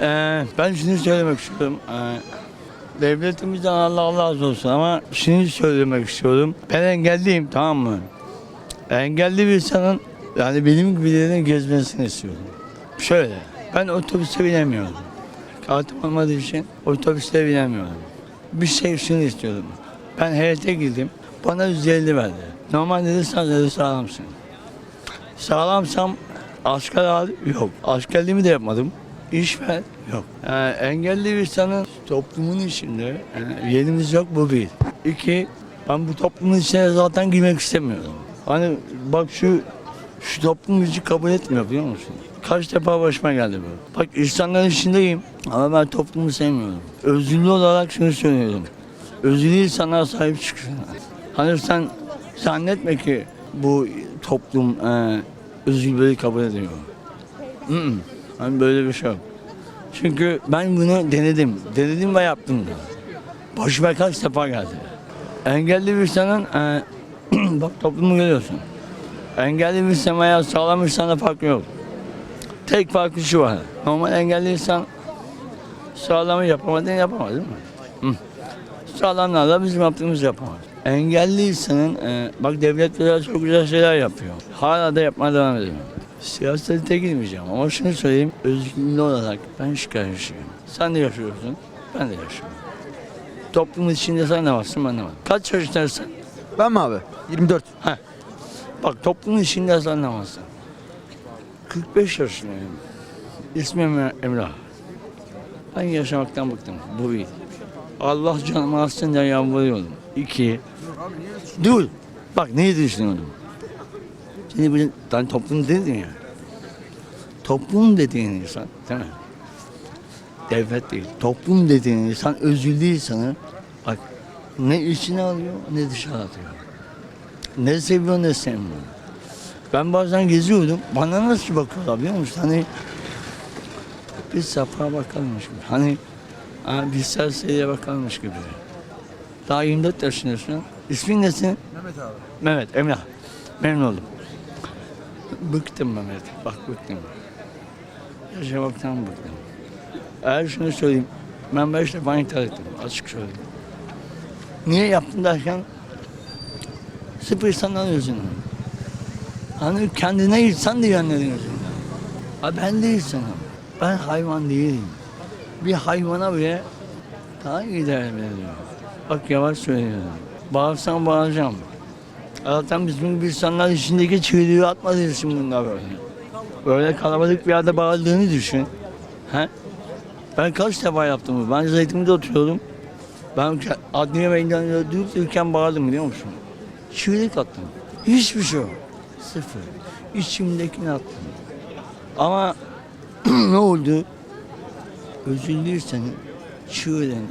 Ee, ben şunu söylemek istiyorum. Ee, devletimizden Allah Allah razı olsun ama şunu söylemek istiyorum. Ben engelliyim tamam mı? Engelli bir insanın yani benim gibilerin gezmesini istiyorum. Şöyle, ben otobüse binemiyorum. Kartım olmadığı için otobüse binemiyorum. Bir şey şunu istiyorum. Ben heyete girdim. Bana 150 verdi. Normalde dedi sen dedi sağlamsın. Sağlamsam asker al yok. Askerliğimi de yapmadım. İş ver yok. Yani engelli bir insanın toplumun içinde yani yerimiz yok bu bir. İki ben bu toplumun içine zaten girmek istemiyorum. Hani bak şu şu toplum bizi kabul etmiyor biliyor musun? Kaç defa başıma geldi bu. Bak insanların içindeyim ama ben toplumu sevmiyorum. Özürlü olarak şunu söylüyorum. Özürlü insanlara sahip çıksınlar. Hani sen zannetme ki bu toplum e, özürlüleri kabul ediyor. Hani böyle bir şey yok. Çünkü ben bunu denedim. Denedim ve yaptım da. Başıma kaç defa geldi. Engelli bir insanın e, bak toplumu görüyorsun. Engelli bir insan veya sağlam insana farkı yok. Tek farkı şu var. Normal engelli insan sağlamı yapamadığını yapamaz değil mi? Hı. Sağlamlar da bizim yaptığımızı yapamaz. Engelli insanın, e, bak devlet böyle çok güzel şeyler yapıyor. Hala da yapmaya devam ediyor. Siyasete girmeyeceğim ama şunu söyleyeyim, özgürlüğü olarak ben şikayetçiyim. Sen de yaşıyorsun, ben de yaşıyorum. Toplumun içinde sen de varsın, ben de varım. Kaç yaşındasın? Ben mi abi? 24. Bak toplumun içinde sen de varsın. 45 yaşındayım. İsmim Emrah. Ben yaşamaktan bıktım. Bu bir. Allah canımı alsın diye yalvarıyorum. İki. Dur. Bak neyi düşünüyordum? Şimdi bir ben toplum dedin ya. Toplum dediğin insan değil mi? Devlet değil. Toplum dediğin insan özürlü insanı bak ne içine alıyor ne dışarı atıyor. Ne seviyor ne sevmiyor. Ben bazen geziyordum. Bana nasıl bakıyorlar biliyor musun? Hani bir safa bakarmış gibi. Hani ha, bir serseriye bakarmış gibi. Daha 24 yaşındasın. İsmin nesin? Mehmet abi. Mehmet, Emrah. Memnun oldum. Bıktım Mehmet. Bak bıktım. Yaşamaktan bıktım. Eğer şunu söyleyeyim. Ben beş defa intihar ettim. Açık söyleyeyim. Niye yaptın derken sıfır insandan yüzünden. Hani kendine insan diyenlerin yüzünden. Ha ben de insanım. Ben hayvan değilim. Bir hayvana bile daha iyi değer veriyorum. Bak yavaş söylüyorum. Bağırsam bağıracağım. Zaten bizim gibi insanlar içindeki çığlığı atmadığı için bunlar böyle. Böyle kalabalık bir yerde bağırdığını düşün. He? Ben kaç defa yaptım bu? Ben Zeytin'de oturuyordum. Ben adliye meydanında durup dururken bağırdım biliyor musun? Çığlık attım. Hiçbir şey yok. Sıfır. İçimdekini attım. Ama ne oldu? Üzüldüysen çığlığını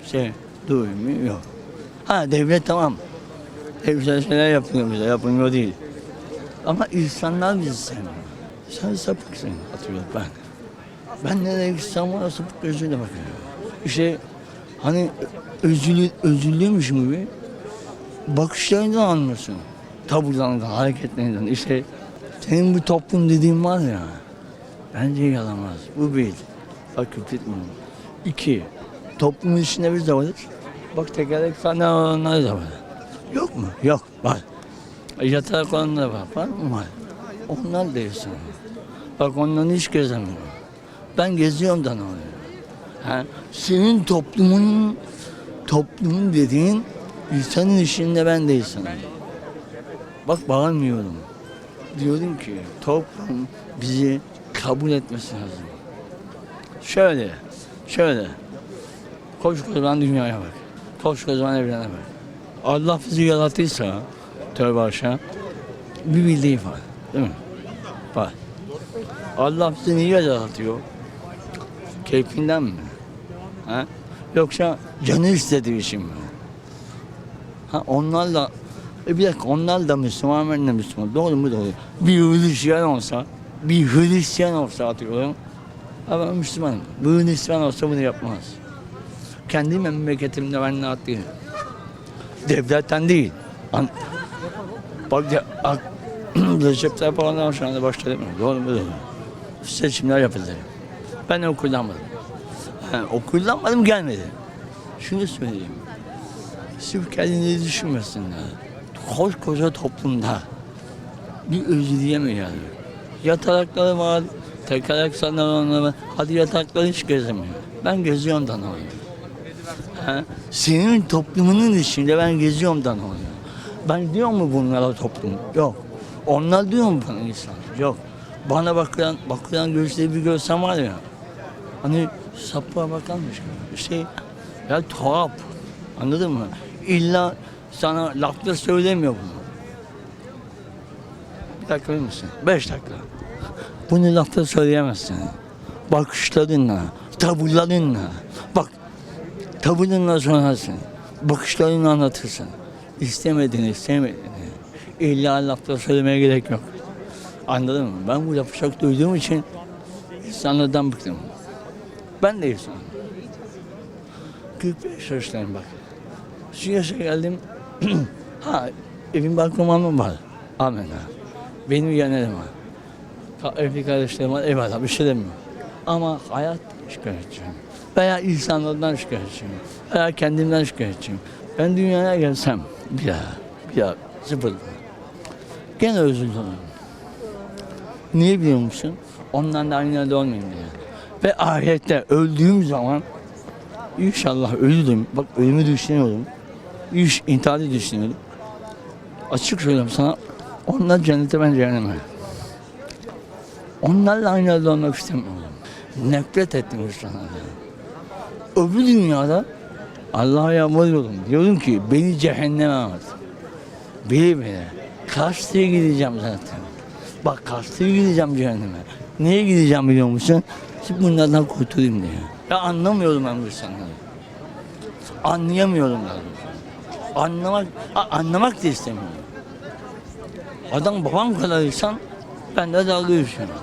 kimse duymuyor. Ha devlet tamam. Güzel şeyler yapıyor bize, yapılmıyor değil. Ama insanlar bizi sevmiyor. Sen sapıksın, hatırlıyorum ben. Ben nereye gitsem ona sapık gözüyle bakıyorum. İşte hani özürlü, özürlüymüşüm gibi bakışlarından anlıyorsun. Taburlarından, hareketlerinden. İşte senin bu toplum dediğin var ya, bence yalamaz. Bu bir. Bak küfretmiyorum. İki, toplumun içinde biz de varız. Bak tekerlek sahne olanlar da var. Yok mu? Yok, var. Yatarak olanlar var. Var mı? Var. Onlar da insan. Bak onları hiç gezemiyorum. Ben geziyorum da ne oluyor? Ha? Senin toplumun toplumun dediğin insanın içinde ben de insanım. Bak bağırmıyorum. Diyorum ki toplum bizi kabul etmesi lazım. Şöyle, şöyle. Koskocaman dünyaya bak. Koskocaman evrene bak. Allah bizi yarattıysa, tövbe aşağı, bir bildiği var. Değil mi? Var. Allah bizi niye yaratıyor? Keyfinden mi? Ha? Yoksa canı istediği için mi? Ha, onlar da e bir dakika onlar da Müslüman ben de Müslüman. Doğru mu doğru? Bir Hristiyan olsa, bir Hristiyan olsa atıyorum. Ben Müslümanım. Bu Hristiyan olsa bunu yapmaz. Kendi memleketimde ben rahat değilim. Devletten değil. An Bak ya, ak- Recep Tayyip Erdoğan şu anda başta mi? Doğru mu seçimler yapıldı. Ben oy kullanmadım. Yani oy gelmedi. Şunu söyleyeyim. Sırf kendini düşünmesinler. Koskoca toplumda bir özür diyemiyor yani. Yatakları var, tekerlek sandalyeleri var. Hadi yatakları hiç gezemiyor. Ben geziyorum oluyor? Senin toplumunun içinde ben geziyorum da? Ben diyor mu bunlara toplum? Yok. Onlar diyor mu bana insan? Yok. Bana bakılan, bakılan gözleri bir görsem var ya. Hani sapığa bakanmış gibi. Şey, ya tuhaf. Anladın mı? İlla sana lafla söylemiyor bunu. Bir dakika verir misin? Beş dakika. Bunu lafta söyleyemezsin. Bakışlarınla, tavırlarınla. Bak, tavırınla sorarsın. Bakışlarınla anlatırsın. İstemediğini, istemediğini. İlla lafta söylemeye gerek yok. Anladın mı? Ben bu lafı çok duyduğum için insanlardan bıktım. Ben de insanım. 45 yaşındayım bak. Şu yaşa geldim. ha, evin balkonum var. Amin ha. Benim yeğenlerim var. Ka- Evli kardeşlerim var. Eyvallah bir şey demiyorum. Ama hayat şikayetçiyim. Veya insanlardan şikayetçiyim. Veya kendimden şikayetçiyim. Ben dünyaya gelsem bir daha, bir daha sıfır. Gene özür dilerim. Niye biliyor musun? Ondan da aynı yerde olmayayım diye. Ve ahirette öldüğüm zaman inşallah ölürüm. Bak ölümü düşünüyorum. İş, intiharı düşünüyorum. Açık söylüyorum sana. Onlar cennete ben cehenneme. Onlarla aynı yerde olmak istemiyorum. Nefret ettim insanlardan. Öbür dünyada Allah'a yalvarıyorum. Diyorum ki beni cehenneme at. Beni beni. Kars'ta gideceğim zaten. Bak Kars'ta gideceğim cehenneme. Niye gideceğim biliyor musun? Sırf bunlardan kurtulayım diye. Ya anlamıyorum ben bu insanları. Anlayamıyorum ben. Anlamak, anlamak da istemiyorum. Adam babam kadar insan, ben de dalga geçiyorum.